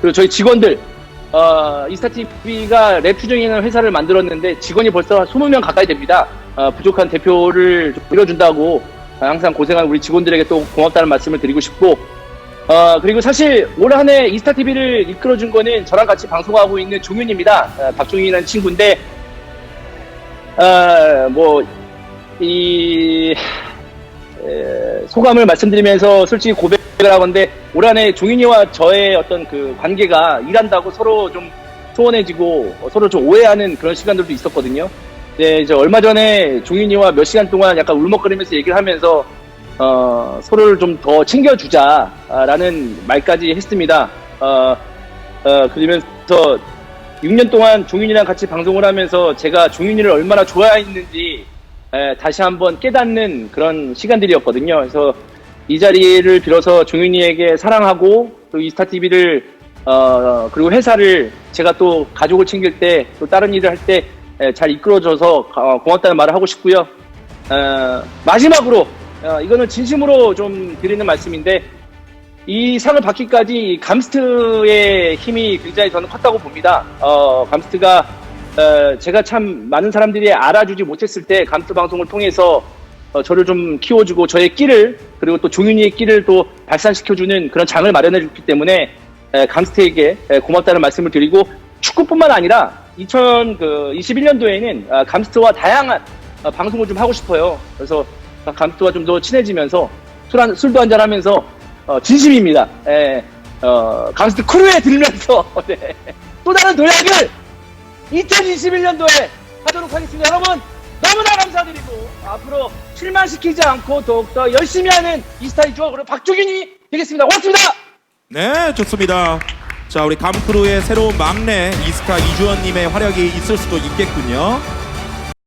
그리고 저희 직원들 어, 이스타TV가 랩 추정이라는 회사를 만들었는데 직원이 벌써 20명 가까이 됩니다. 어, 부족한 대표를 좀 밀어준다고 항상 고생한 우리 직원들에게 또 고맙다는 말씀을 드리고 싶고 어, 그리고 사실 올 한 해 이스타TV를 이끌어준 거는 저랑 같이 방송하고 있는 종윤입니다. 어, 박종윤이라는 친구인데 어, 뭐, 이, 에, 소감을 말씀드리면서 솔직히 고백 을 하건데 올 한해 종윤이와 저의 어떤 그 관계가 일한다고 서로 좀 소원해지고 어, 서로 좀 오해하는 그런 시간들도 있었거든요. 네, 이제 얼마 전에 종윤이와 몇 시간 동안 약간 울먹거리면서 얘기를 하면서 어, 서로를 좀 더 챙겨주자라는 말까지 했습니다. 어, 어, 그러면서 6년 동안 종윤이랑 같이 방송을 하면서 제가 종윤이를 얼마나 좋아했는지 에, 다시 한번 깨닫는 그런 시간들이었거든요. 그래서 이 자리를 빌어서 종윤이에게 사랑하고 또 이스타TV를 어, 그리고 회사를 제가 또 가족을 챙길 때 또 다른 일을 할 때 잘 이끌어줘서 어, 고맙다는 말을 하고 싶고요. 어, 마지막으로 어, 이거는 진심으로 좀 드리는 말씀인데 이 상을 받기까지 감스트의 힘이 굉장히 저는 컸다고 봅니다. 어, 감스트가 어, 제가 참 많은 사람들이 알아주지 못했을 때 감스트 방송을 통해서 어, 저를 좀 키워주고 저의 끼를 그리고 또 종윤이의 끼를 또 발산시켜주는 그런 장을 마련해줬기 때문에 에, 감스트에게 에, 고맙다는 말씀을 드리고 축구뿐만 아니라 2021년도에는 아, 감스트와 다양한 어, 방송을 좀 하고 싶어요. 그래서 감스트와 좀 더 친해지면서 술 한, 술도 한잔 하면서 어, 진심입니다. 예, 어, 감스트 크루에 들면서 네. 또 다른 도약을 2021년도에 하도록 하겠습니다. 여러분 너무나 감사드리고 앞으로 실망시키지 않고 더욱더 열심히 하는 이스타일 그리고 박종윤이 되겠습니다. 고맙습니다. 네, 좋습니다. 자, 우리 감크루의 새로운 막내 이스타 이주원님의 활약이 있을 수도 있겠군요.